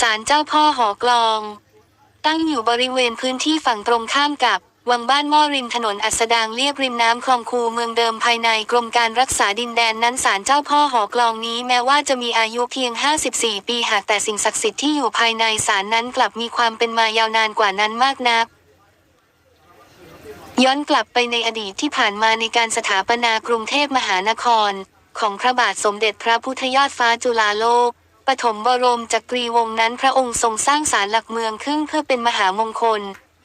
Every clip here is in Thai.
ศาลเจ้าพ่อหอกลอง ตั้งอยู่บริเวณพื้นที่ฝั่งตรงข้ามกับ วังบ้านหม้อริมถนนอัสดางเรียบริมน้ำคลองคูเมืองเดิมภายในกรมการรักษาดินแดนนั้นศาลเจ้าพ่อหอกลองนี้แม้ว่าจะมีอายุเพียง 54 ปีหากแต่สิ่งศักดิ์สิทธิ์ที่อยู่ภายในศาลนั้นกลับมีความเป็นมายาวนานกว่านั้นมากนักย้อนกลับไปในอดีตที่ผ่านมาในการสถาปนากรุงเทพมหานคร ของพระบาทสมเด็จพระพุทธยอดฟ้าจุฬาโลก ปฐมบรมจักรีวงศ์นั้นพระองค์ทรงสร้างศาลหลักเมืองขึ้นเพื่อเป็นมหามงคล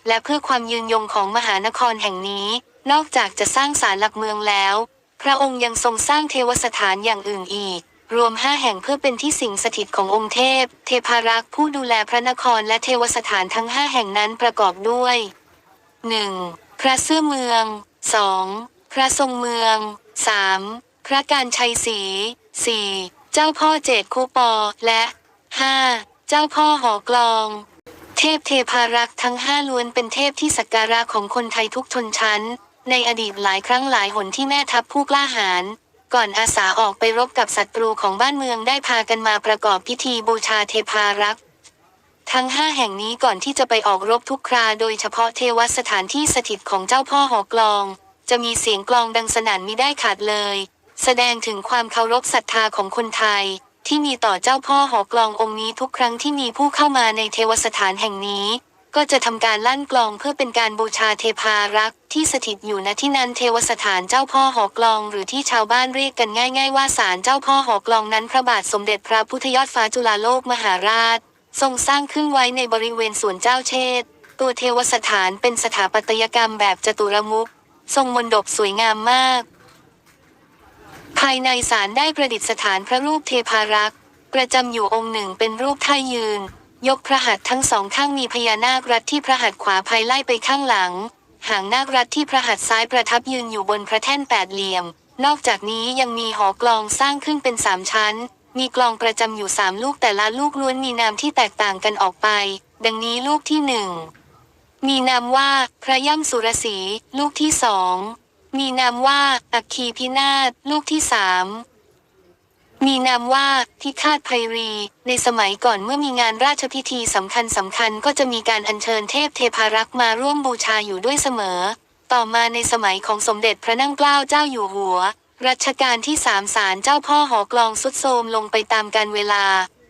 และเพื่อความยืนยงของมหานครแห่งนี้ นอกจากจะสร้างศาลหลักเมืองแล้ว พระองค์ยังทรงสร้างเทวสถานอย่างอื่นอีก รวมห้าแห่งเพื่อเป็นที่สิงสถิตขององค์เทพ เทพารักษ์ผู้ดูแลพระนครและเทวสถานทั้งห้าแห่งนั้นประกอบด้วย 1. พระเสื้อเมือง 2. พระทรงเมือง 3. พระการชัยศรี 4. เจ้าพ่อเจดคูปอ และ 5. เจ้าพ่อหอกลอง เทพเทพารักษ์ทั้งห้าล้วนเป็นเทพที่สักการะของคนไทยทุกชนชั้น ในอดีตหลายครั้งหลายหนที่แม่ทัพผู้กล้าหาญก่อนอาสาออกไปรบกับศัตรูของบ้านเมืองได้พากันมาประกอบพิธีบูชาเทพารักษ์ทั้งห้าแห่งนี้ก่อนที่จะไปออกรบทุกครา โดยเฉพาะเทวสถานที่สถิตของเจ้าพ่อหอกลอง จะมีเสียงกลองดังสนั่นมิได้ขาดเลย แสดงถึงความเคารพศรัทธาของคนไทย ที่มีต่อเจ้าพ่อหอกลององค์นี้ทุกครั้งที่มีผู้เข้ามาในเทวสถานแห่งนี้ ก็จะทำการลั่นกลองเพื่อเป็นการบูชาเทพารักษ์ที่สถิตอยู่ณที่นั้นเทวสถานเจ้าพ่อหอกลอง หรือที่ชาวบ้านเรียกกันง่าย ๆ ว่าศาลเจ้าพ่อหอกลองนั้นพระบาทสมเด็จพระพุทธยอดฟ้าจุฬาโลกมหาราช ทรงสร้างขึ้นไว้ในบริเวณสวนเจ้าเชษตัวเทวสถานเป็นสถาปัตยกรรมแบบจตุรมุข ทรงมนดบสวยงามมาก ภายในศาลได้ประดิษฐานพระรูปเทพารักษ์ ประจำอยู่องค์หนึ่งเป็นรูปท่ายืน ยกพระหัตถ์ทั้งสองข้างมีพญานาครัดที่พระหัตถ์ขวาภายไล่ไปข้างหลัง หางนาครัดที่พระหัตถ์ซ้ายประทับยืนอยู่บนพระแท่นแปดเหลี่ยม นอกจากนี้ยังมีหอกลองสร้างขึ้นเป็นสามชั้น มีกลองประจำอยู่สามลูกแต่ละลูกล้วนมีนามที่แตกต่างกันออกไป ดังนี้ลูกที่หนึ่งมีนามว่าพระย่ำสุรศีลูกที่สอง มีนามว่า อัคคีพินาศลูกที่สามมีนามว่าพิฆาตไพรี ในสมัยก่อนเมื่อมีงานราชพิธีสำคัญสำคัญก็จะมีการอัญเชิญเทพเทพารักษ์มาร่วมบูชาอยู่ด้วยเสมอ ต่อมาในสมัยของสมเด็จพระนั่งเกล้าเจ้าอยู่หัว รัชกาลที่สามสารเจ้าพ่อหอกลองสุดโทมลงไปตามกาลเวลา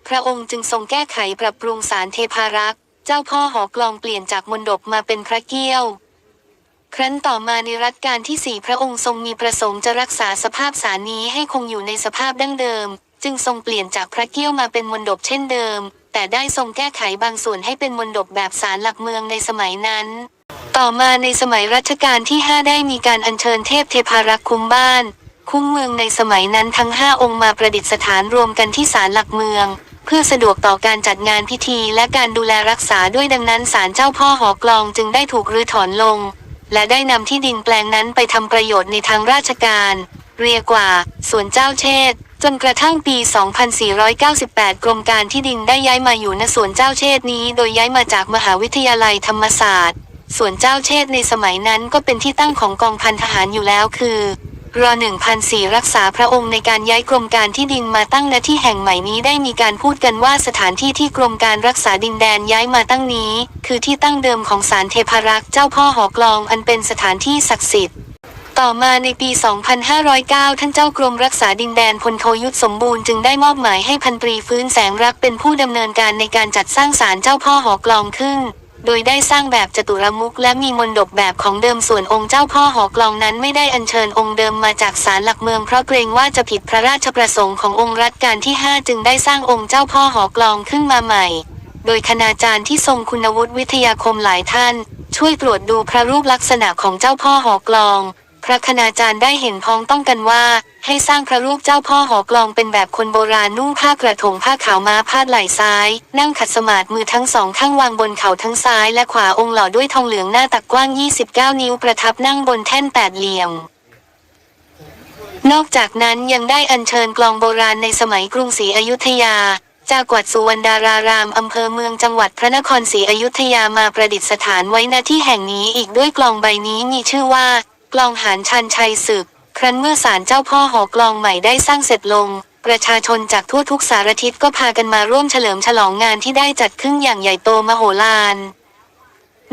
พระองค์จึงทรงแก้ไขปรับปรุงสารเทพารักษ์ เจ้าพ่อหอกลองเปลี่ยนจากมนดบมาเป็นพระเกี้ยว ครั้นต่อมาในรัชกาลที่สี่พระองค์ทรงมีประสงค์จะรักษาสภาพสารนี้ให้คงอยู่ในสภาพดั้งเดิม จึงทรงเปลี่ยนจากพระเกี้ยวมาเป็นมนดบเช่นเดิม แต่ได้ทรงแก้ไขบางส่วนให้เป็นมนดบแบบสารหลักเมืองในสมัยนั้น ต่อมาในสมัยรัชกาลที่ 5 ได้มีการอัญเชิญเทพเทพารักษ์คุ้มบ้าน คุ้มเมืองในสมัยนั้นทั้ง 5 องค์มาประดิษฐานรวมกันที่ศาลหลักเมืองเพื่อสะดวกต่อการจัดงานพิธีและการดูแลรักษาด้วยดังนั้นศาลเจ้าพ่อหอกลองจึงได้ถูกรื้อถอนลง และได้นำที่ดินแปลงนั้นไปทำประโยชน์ในทางราชการ เรียกว่าสวนเจ้าเชษจนกระทั่งปี 2498 กรมการที่ดินได้ย้ายมาอยู่ณสวนเจ้าเชษนี้ โดยย้ายมาจากมหาวิทยาลัยธรรมศาสตร์ ส่วนเจ้าเชษในสมัยนั้นก็เป็นที่ตั้งของกองพันทหารอยู่แล้วคือ รอ1004 รักษาพระองค์ในการย้ายกรมการที่ดินมาตั้งณที่แห่งใหม่นี้ได้มีการพูดกันว่าสถานที่ที่กรมการรักษาดินแดนย้ายมาตั้งนี้ คือที่ตั้งเดิมของศาลเทพารักษ์เจ้าพ่อหอกลองอันเป็นสถานที่ศักดิ์สิทธิ์ต่อมาในปี 2509 ท่านเจ้ากรมรักษาดินแดนพลโทยุทธสมบูรณ์จึงได้มอบหมายให้พันตรีฟื้นแสงรักเป็นผู้ดำเนินการในการจัดสร้างศาลเจ้าพ่อหอกลองขึ้น โดยได้สร้างแบบจตุรมุขและมีมนดบแบบของเดิมส่วนองค์เจ้าพ่อหอกลองนั้นไม่ได้อัญเชิญองค์เดิมมาจากศาลหลักเมืองเพราะเกรงว่าจะผิดพระราชประสงค์ขององค์รัชกาลที่ 5 จึงได้สร้างองค์เจ้าพ่อหอกลองขึ้นมาใหม่ โดยคณาจารย์ที่ทรงคุณวุฒิวิทยาคมหลายท่าน ช่วยตรวจดูพระรูปลักษณะของเจ้าพ่อหอกลอง พระคณาจารย์ได้เห็นพ้องต้องกันว่า ให้สร้างพระรูปเจ้าพ่อหอกลองเป็นแบบคนโบราณนุ่งผ้ากระถงผ้าขาวม้าพาดไหล่ซ้าย นั่งขัดสมาธิมือทั้งสองข้างวางบนเข่าทั้งซ้ายและขวาองค์หล่อด้วยทองเหลืองหน้าตักกว้าง 29 นิ้วประทับนั่งบนแท่นแปดเหลี่ยมนอกจากนั้นยังได้อัญเชิญกลองโบราณในสมัยกรุงศรีอยุธยา จากวัดสุวรรณดารารามอำเภอเมืองจังหวัดพระนครศรีอยุธยามาประดิษฐานไว้ณที่แห่งนี้อีกด้วยกลองใบนี้มีชื่อว่า ลองหานชันชัยศึก ครั้นเมื่อศาลเจ้าพ่อหอกลองใหม่ได้สร้างเสร็จลง ประชาชนจากทั่วทุกสารทิศก็พากันมาร่วมเฉลิมฉลองงานที่ได้จัดขึ้นอย่างใหญ่โตมโหฬาร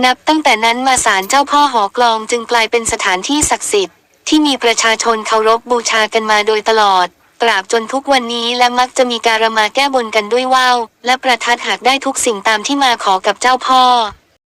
นับตั้งแต่นั้นมาศาลเจ้าพ่อหอกลองจึงกลายเป็นสถานที่ศักดิ์สิทธิ์ที่มีประชาชนเคารพบูชากันมาโดยตลอด ตราบจนทุกวันนี้และมักจะมีการมาแก้บนกันด้วยว่าวและประทัดหากได้ทุกสิ่งตามที่มาขอกับเจ้าพ่อ